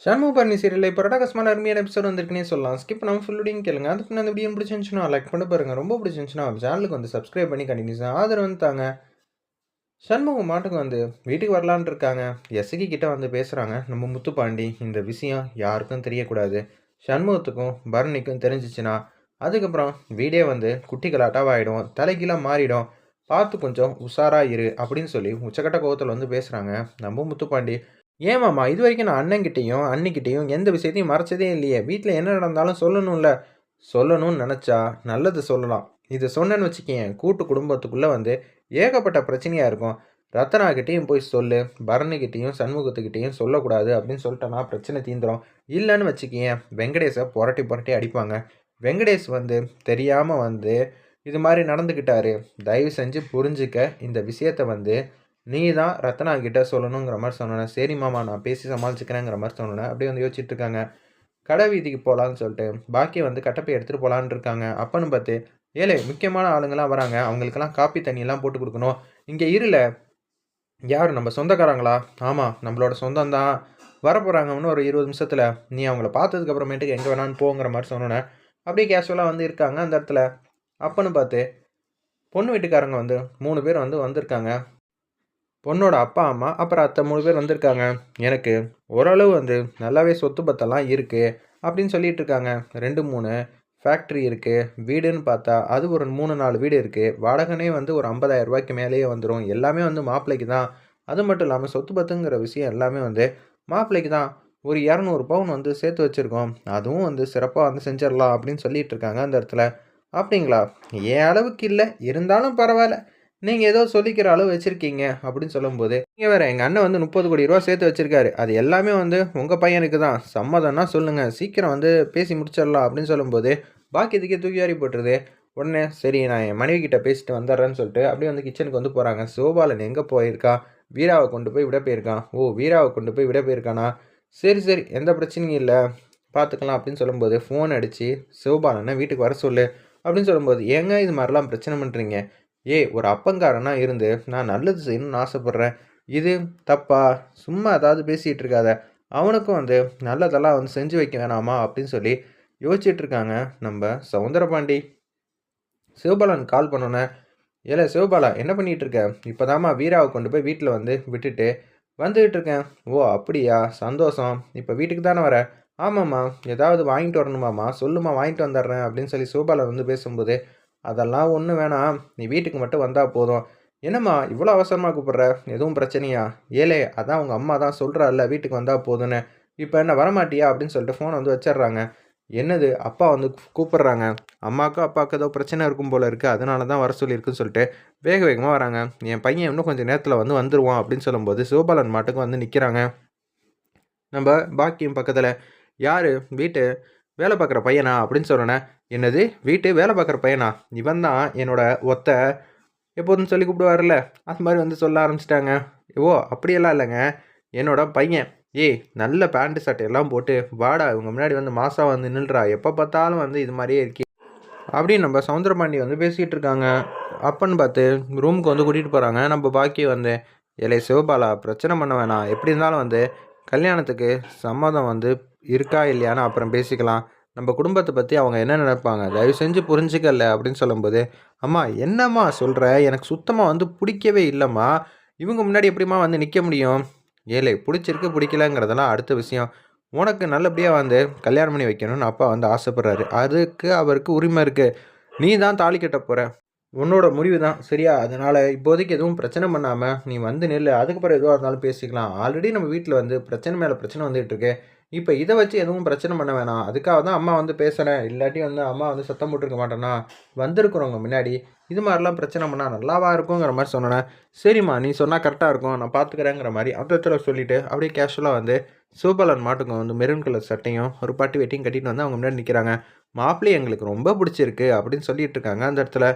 Shanmu பர்ணி serial இப்போ ரடகஸ்மான அருமையான episode வந்திருக்குனே சொல்லலாம். ஸ்கிப் நம்ம ஃபுல்லுடையும் கேளுங்க. அதுக்கு அந்த வீடியோ பிடிச்சிருந்துச்சுன்னா லைக் பண்ணி பாருங்கள் ரொம்ப பிடிச்சிருந்துச்சுன்னா சேனலுக்கு வந்து சப்ஸ்கிரைப் பண்ணி கண்டினியூஸாக ஆதரவு வந்து தாங்க. சண்முகம் மாட்டுக்கு வந்து வீட்டுக்கு வரலான்னு இருக்காங்க. எஸ்கி கிட்ட வந்து பேசுகிறாங்க நம்ம முத்துப்பாண்டி இந்த விஷயம் யாருக்கும் தெரியக்கூடாது. சண்முகத்துக்கும் பரணிக்கும் தெரிஞ்சிச்சுன்னா அதுக்கப்புறம் வீடே வந்து குட்டி கலாட்டாவாகிடும் தலைகீழாக மாறிடும். பார்த்து கொஞ்சம் உஷாராக இரு அப்படின்னு சொல்லி உச்சக்கட்ட கோவத்தில் வந்து பேசுகிறாங்க நம்ம முத்துப்பாண்டி ஏமாம்மா இது வரைக்கும் நான் அண்ணங்கிட்டையும் அன்னிக்கிட்டேயும் எந்த விஷயத்தையும் மறைச்சதே இல்லையே. வீட்டில் என்ன நடந்தாலும் சொல்லணும்ல. சொல்லணும்னு நினச்சா நல்லது சொல்லலாம். இதை சொன்னேன்னு வச்சுக்கேன் கூட்டு குடும்பத்துக்குள்ளே வந்து ஏகப்பட்ட பிரச்சனையாக இருக்கும். ரத்னாக்கிட்டேயும் போய் சொல்லு பரணிக்கிட்டேயும் சண்முகத்துக்கிட்டேயும் சொல்லக்கூடாது அப்படின்னு சொல்லிட்டேன்னா பிரச்சனை தீந்துடும் இல்லைன்னு வச்சுக்கேன் வெங்கடேஷை புரட்டி புரட்டி அடிப்பாங்க. வெங்கடேஷ் வந்து தெரியாமல் வந்து இது மாதிரி நடந்துக்கிட்டாரு தயவு செஞ்சு புரிஞ்சுக்க இந்த விஷயத்தை வந்து நீ தான் ரத்னா கிட்ட சொல்லணுங்கிற மாதிரி சொன்னேன். சரி மாமா நான் பேசி சமாளிச்சுக்கிறேங்கிற மாதிரி சொன்னேன். அப்படியே வந்து யோசிச்சுட்டு இருக்காங்க. கடை வீதிக்கு போகலான்னு சொல்லிட்டு பாக்கி வந்து கட்டப்பை எடுத்துகிட்டு போகலான்னு இருக்காங்க. அப்பன்னு பார்த்து ஏழை முக்கியமான ஆளுங்களாம் வராங்க. அவங்களுக்கெல்லாம் காப்பி தண்ணியெல்லாம் போட்டு கொடுக்கணும். இங்கே இருல யார்? நம்ம சொந்தக்காரங்களா? ஆமாம் நம்மளோட சொந்தம் தான் வரப்போகிறாங்கன்னு ஒரு இருபது நிமிஷத்தில் நீ அவங்கள பார்த்ததுக்கப்புறமேட்டுக்கு எங்கே வேணான்னு போங்கிற மாதிரி சொன்னோன்னே அப்படியே கேஷுவலாக வந்து இருக்காங்க அந்த இடத்துல. அப்பன்னு பார்த்து பொண்ணு வீட்டுக்காரங்க வந்து மூணு பேர் வந்து வந்திருக்காங்க. பொண்ணோட அப்பா அம்மா அப்புறம் அத்தை மூணு பேர் வந்திருக்காங்க. எனக்கு ஓரளவு வந்து நல்லாவே சொத்து பத்தெல்லாம் இருக்குது அப்படின்னு சொல்லிட்டு இருக்காங்க. ரெண்டு மூணு ஃபேக்ட்ரி இருக்குது வீடுன்னு பார்த்தா அது ஒரு மூணு நாலு வீடு இருக்குது வாடகைனே வந்து ஒரு ஐம்பதாயிரம் ரூபாய்க்கு மேலேயே வந்துடும் எல்லாமே வந்து மாப்பிள்ளைக்கு தான். அது மட்டும் இல்லாமல் சொத்து பத்துங்கிற விஷயம் எல்லாமே வந்து மாப்பிள்ளைக்கு தான். ஒரு இரநூறு பவுன் வந்து சேர்த்து வச்சுருக்கோம். அதுவும் வந்து சிறப்பாக வந்து செஞ்சிடலாம் அப்படின்னு சொல்லிட்டு இருக்காங்க அந்த இடத்துல. அப்படிங்களா? ஏன் அளவுக்கு இல்லை. இருந்தாலும் பரவாயில்ல. நீங்கள் ஏதோ சொல்லிக்கிற அளவு வச்சுருக்கீங்க அப்படின்னு சொல்லும்போது நீங்கள் வேறு எங்கள் அண்ணன் வந்து முப்பது கோடி ரூபா சேர்த்து வச்சுருக்காரு. அது எல்லாமே வந்து உங்கள் பையனுக்கு தான். சம்மதம்னா சொல்லுங்கள் சீக்கிரம் வந்து பேசி முடிச்சிடலாம் அப்படின்னு சொல்லும்போது பாக்கி இதுக்கே தூக்கி வாரி போட்டுருது உடனே சரி நான் என் மனைவி கிட்டே பேசிட்டு வந்துடுறேன்னு சொல்லிட்டு அப்படியே வந்து கிச்சனுக்கு வந்து போகிறாங்க சோபாலன் எங்கே போயிருக்கா? வீராவை கொண்டு போய் விட போயிருக்கான். ஓ வீராவை கொண்டு போய் விட போயிருக்கானா? சரி சரி எந்த பிரச்சனையும் இல்லை. பார்த்துக்கலாம் அப்படின்னு சொல்லும்போது ஃபோன் அடித்து சிவபாலனை வீட்டுக்கு வர சொல்லு அப்படின்னு சொல்லும்போது ஏங்க இது மாதிரிலாம் பிரச்சனை பண்ணுறீங்க ஏய் ஒரு அப்பங்காரனா இருந்து நான் நல்லது செய்யணும்னு ஆசைப்பட்றேன். இது தப்பா? சும்மா ஏதாவது பேசிகிட்டு இருக்காத. அவனுக்கும் வந்து நல்லதெல்லாம் வந்து செஞ்சு வைக்க வேணாமா? அப்படின்னு சொல்லி யோசிச்சுட்டு இருக்காங்க நம்ம சவுந்தரபாண்டி. சிவபாலன் கால் பண்ணோன்னே ஏல சிவபாலா என்ன பண்ணிகிட்டு இருக்க? இப்போ வீராவை கொண்டு போய் வீட்டில் வந்து விட்டுட்டு வந்துக்கிட்டு இருக்கேன். ஓ அப்படியா? சந்தோஷம். இப்போ வீட்டுக்கு தானே வர? ஆமாம்மா. ஏதாவது வாங்கிட்டு வரணுமாம்மா. சொல்லுமா வாங்கிட்டு வந்துடுறேன். அப்படின்னு சொல்லி சிவபாலன் வந்து பேசும்போது அதெல்லாம் ஒன்றும் வேணாம். நீ வீட்டுக்கு மட்டும் வந்தால் போதும். என்னம்மா இவ்வளோ அவசரமாக கூப்பிட்ற? எதுவும் பிரச்சனையா? ஏலே அதான் உங்கள் அம்மா தான் சொல்கிறாள்ல வீட்டுக்கு வந்தால் போதும்னு. இப்போ என்ன வரமாட்டியா? அப்படின்னு சொல்லிட்டு ஃபோனை வந்து வச்சிடுறாங்க. என்னது அப்பா வந்து கூப்பிட்றாங்க. அம்மாவுக்கும் அப்பாவுக்கு ஏதோ பிரச்சனை இருக்கும் போல் இருக்குது அதனால தான் வர சொல்லியிருக்குன்னு சொல்லிட்டு வேக வேகமாக வராங்க. என் பையன் இன்னும் கொஞ்சம் நேரத்தில் வந்து வந்துடுவான் அப்படின்னு சொல்லும்போது சிவபாலன் மாட்டுக்கு வந்து நிற்கிறாங்க நம்ம பாக்கியம் பக்கத்தில். யார்? வீட்டு வேலை பார்க்குற பையனா அப்படின்னு சொன்னோன்னே என்னது வீட்டு வேலை பார்க்குற பையனா? இவன் தான் என்னோட ஒத்த எப்போதும் சொல்லி கூப்பிடுவார்ல அது மாதிரி வந்து சொல்ல ஆரம்பிச்சிட்டாங்க. ஓ அப்படியெல்லாம் இல்லைங்க. என்னோட பையன். ஏய் நல்ல பேண்ட்டு சட்டையெல்லாம் போட்டு வாடா இவங்க முன்னாடி வந்து மாசா வந்து நின்றுறா எப்போ பார்த்தாலும் வந்து இது மாதிரியே இருக்கி. அப்படின்னு நம்ம சவுந்தரபாண்டி வந்து பேசிக்கிட்டு இருக்காங்க. அப்பன்னு பார்த்து ரூமுக்கு வந்து கூட்டிகிட்டு போகிறாங்க நம்ம பாக்கி வந்து இலை சிவபாலா பிரச்சனை பண்ண வேணாம். எப்படி இருந்தாலும் வந்து கல்யாணத்துக்கு சம்மதம் வந்து இருக்கா இல்லையான்னு அப்புறம் பேசிக்கலாம். நம்ம குடும்பத்தை பற்றி அவங்க என்ன நினைப்பாங்க? தயவு செஞ்சு புரிஞ்சுக்கல அப்படின்னு சொல்லும்போது அம்மா என்னம்மா சொல்கிற எனக்கு சுத்தமாக வந்து பிடிக்கவே இல்லைம்மா. இவங்க முன்னாடி எப்படிம்மா வந்து நிற்க முடியும்? ஏழை பிடிச்சிருக்கு பிடிக்கலங்கிறதெல்லாம் அடுத்த விஷயம். உனக்கு நல்லபடியாக வந்து கல்யாணம் பண்ணி வைக்கணும்னு அப்பா வந்து ஆசைப்பட்றாரு. அதுக்கு அவருக்கு உரிமை இருக்குது நீ தான் தாலி கட்ட போகிற உன்னோட முடிவு தான். சரியா? அதனால் இப்போதைக்கு எதுவும் பிரச்சனை பண்ணாமல் நீ வந்து நெல் அதுக்கப்புறம் எதுவாக இருந்தாலும் பேசிக்கலாம். ஆல்ரெடி நம்ம வீட்டில் வந்து பிரச்சனை மேலே பிரச்சனை வந்துகிட்டு இருக்கு. இப்போ இதை வச்சு எதுவும் பிரச்சனை பண்ண வேணாம். அதுக்காக தான் அம்மா வந்து பேசுகிறேன் இல்லாட்டி வந்து அம்மா வந்து சத்தம் போட்டுருக்க மாட்டேன்னா வந்திருக்கிறவங்க முன்னாடி இது மாதிரிலாம் பிரச்சனை பண்ணால் நல்லாவா இருக்குங்கிற மாதிரி சொன்னேன். சரிம்மா நீ சொன்னால் கரெக்டாக இருக்கும். நான் பார்த்துக்கிறேங்கிற மாதிரி அந்த இடத்துல சொல்லிவிட்டு அப்படியே கேஷுவலாக வந்து சிவபாலன் மாட்டுக்கும் வந்து மெரூன் கலர் சட்டையும் ஒரு பாட்டி வெட்டியும் கட்டிட்டு வந்து அவங்க முன்னாடி நிற்கிறாங்க மாப்பிள்ளை எங்களுக்கு ரொம்ப பிடிச்சிருக்கு அப்படின்னு சொல்லிட்டு இருக்காங்க அந்த இடத்துல.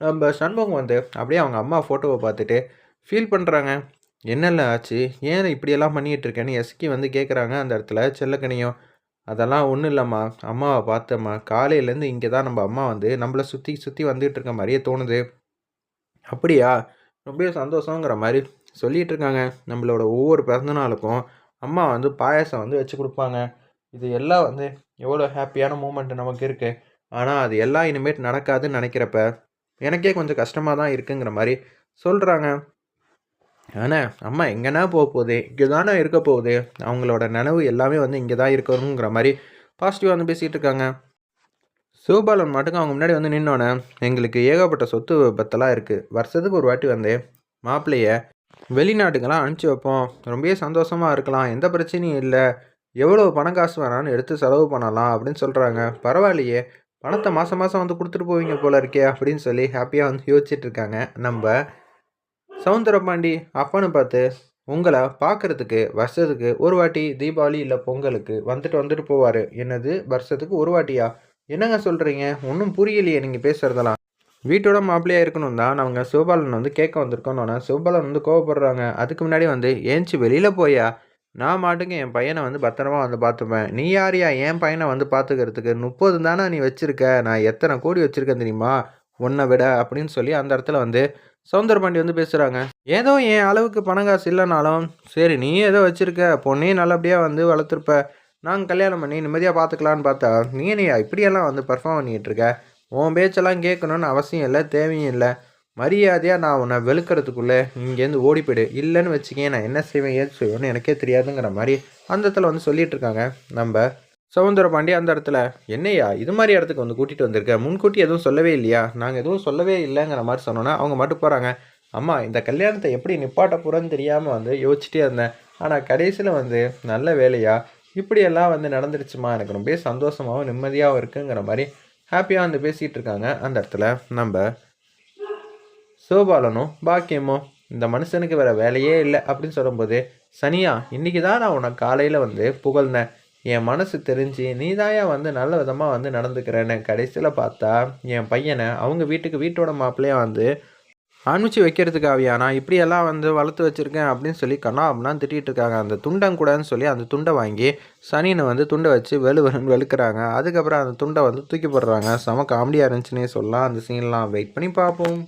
நம்ம சண்முகம் வந்து அப்படியே அவங்க அம்மா ஃபோட்டோவை பார்த்துட்டு ஃபீல் பண்ணுறாங்க என்னல்ல ஆச்சு? ஏன் இப்படியெல்லாம் பண்ணிகிட்டு இருக்கேன்னு எஸ்கி வந்து கேட்குறாங்க அந்த இடத்துல. செல்லக்கனியும் அதெல்லாம் ஒன்றும் இல்லைம்மா. அம்மாவை பார்த்தம்மா. காலையிலேருந்து இங்கே தான் நம்ம அம்மா வந்து நம்மளை சுற்றி சுற்றி வந்துகிட்டு இருக்க மாதிரியே தோணுது. அப்படியா? ரொம்ப சந்தோஷங்கிற மாதிரி சொல்லிகிட்டு இருக்காங்க நம்மளோட ஒவ்வொரு பிறந்தநாளுக்கும் அம்மா வந்து பாயாசம் வந்து வச்சு கொடுப்பாங்க. இது எல்லாம் வந்து எவ்வளோ ஹாப்பியான மூமெண்ட் நமக்கு இருக்குது ஆனால் அது எல்லாம் இனிமேட் நடக்காதுன்னு நினைக்கிறப்ப எனக்கே கொஞ்சம் கஷ்டமாக தான் இருக்குங்கிற மாதிரி சொல்கிறாங்க ஆனால் அம்மா எங்கன்னா போக போகுது இங்கே தானே இருக்க போகுது அவங்களோட நனவு எல்லாமே வந்து இங்கே தான் இருக்கணுங்கிற மாதிரி பாசிட்டிவாக வந்து பேசிகிட்டு இருக்காங்க. சிவபாலன் மட்டுக்கு அவங்க முன்னாடி வந்து நின்னோன்னே எங்களுக்கு ஏகப்பட்ட சொத்து விபத்தெல்லாம் இருக்குது வருஷத்துக்கு ஒரு வாட்டி வந்து மாப்பிள்ளையை வெளிநாட்டுக்கெல்லாம் அனுப்பிச்சி வைப்போம். ரொம்பவே சந்தோஷமாக இருக்கலாம். எந்த பிரச்சனையும் இல்லை. எவ்வளோ பணம் காசு வேணாலும் எடுத்து செலவு பண்ணலாம் அப்படின்னு சொல்கிறாங்க பரவாயில்லையே. பணத்தை மாதம் மாதம் வந்து கொடுத்துட்டு போவீங்க போல இருக்கே அப்படின்னு சொல்லி ஹாப்பியாக வந்து யோசிச்சுட்டு இருக்காங்க. நம்ம சவுந்தரபாண்டி அப்பான்னு பார்த்து உங்களை பார்க்குறதுக்கு வருஷத்துக்கு ஒரு வாட்டி தீபாவளி இல்லை பொங்கலுக்கு வந்துட்டு வந்துட்டு போவார். என்னது? வருஷத்துக்கு ஒரு வாட்டியா? என்னங்க சொல்கிறீங்க ஒன்றும் புரியலையே நீங்கள் பேசுகிறதெல்லாம் வீட்டோட மாப்பிள்ளையாக இருக்கணும் தான் நாங்கள் சிவபாலன் வந்து கேட்க வந்திருக்கோன்னு சிவபாலன் வந்து கோவப்படுறாங்க. அதுக்கு முன்னாடி வந்து ஏஞ்சி வெளியில் போயா நான் மாட்டுக்கு என் பையனை வந்து பத்திரமா வந்து பார்த்துப்பேன். நீ யாரியா? என் பையனை வந்து பார்த்துக்கிறதுக்கு முப்பது தானே நீ வச்சுருக்க? நான் எத்தனை கோடி வச்சுருக்கேன் தெரியுமா? உன்னை விட அப்படின்னு சொல்லி அந்த இடத்துல வந்து சவுந்தரபாண்டி வந்து பேசுகிறாங்க ஏதோ என் அளவுக்கு பணம் காசு இல்லைனாலும் சரி நீ ஏதோ வச்சுருக்க பொண்ணையும் நல்லபடியாக வந்து வளர்த்துருப்ப நாங்கள் கல்யாணம் பண்ணி நிம்மதியாக பார்த்துக்கலான்னு பார்த்தா நீ நீயா இப்படியெல்லாம் வந்து பர்ஃபார்ம் பண்ணிகிட்டு இருக்க? உன் பேச்செல்லாம் கேட்கணுன்னு அவசியம் இல்லை தேவையும் இல்லை. மரியாதையாக நான் உன்னை வெளுக்கிறதுக்குள்ளே இங்கேருந்து ஓடி போயிடு இல்லைன்னு வச்சுக்கேன் நான் என்ன செய்வேன் ஏது செய்வேன்னு எனக்கே தெரியாதுங்கிற மாதிரி அந்த இடத்துல வந்து சொல்லிகிட்டு இருக்காங்க. நம்ம சவுந்தர பாண்டி அந்த இடத்துல என்னையா இது மாதிரி இடத்துக்கு வந்து கூட்டிகிட்டு வந்திருக்க? முன்கூட்டி எதுவும் சொல்லவே இல்லையா? நாங்கள் எதுவும் சொல்லவே இல்லைங்கிற மாதிரி சொன்னோன்னா அவங்க மட்டும் போகிறாங்க அம்மா இந்த கல்யாணத்தை எப்படி நிப்பாட்ட போகிறோன்னு தெரியாமல் வந்து யோசிச்சுட்டே இருந்தேன். ஆனால் கடைசியில் வந்து நல்ல வேலையா? இப்படியெல்லாம் வந்து நடந்துருச்சுமா? எனக்கு ரொம்ப சந்தோஷமாகவும் நிம்மதியாகவும் இருக்குங்கிற மாதிரி ஹாப்பியாக வந்து பேசிகிட்டு இருக்காங்க. அந்த இடத்துல நம்ம சோபாலனும் பாக்கியமும் இந்த மனுஷனுக்கு வேறு வேலையே இல்லை அப்படின்னு சொல்லும்போது சனியா இன்றைக்கி தான் நான் உனக்கு காலையில் வந்து புகழ்ந்தேன். என் மனசு தெரிஞ்சு நீதாயா வந்து நல்ல விதமாக வந்து நடந்துக்கிறேன்னு கடைசியில் பார்த்தா என் பையனை அவங்க வீட்டுக்கு வீட்டோட மாப்பிள்ளையே வந்து அனுப்பிச்சு வைக்கிறதுக்காவியா நான் இப்படியெல்லாம் வந்து வளர்த்து வச்சுருக்கேன் அப்படின்னு சொல்லி கண்ணா அப்படின்னா திட்டிகிட்டு இருக்காங்க. அந்த துண்டம் கூடன்னு சொல்லி அந்த துண்டை வாங்கி சனினை வந்து துண்டை வச்சு வெளு வெளுன்னு வெளுக்கிறாங்க. அதுக்கப்புறம் அந்த துண்டை வந்து தூக்கி போடுறாங்க. செம காமெடியாக இருந்துச்சுன்னே சொல்லலாம். அந்த சீன்லாம் வெயிட் பண்ணி பார்ப்போம்.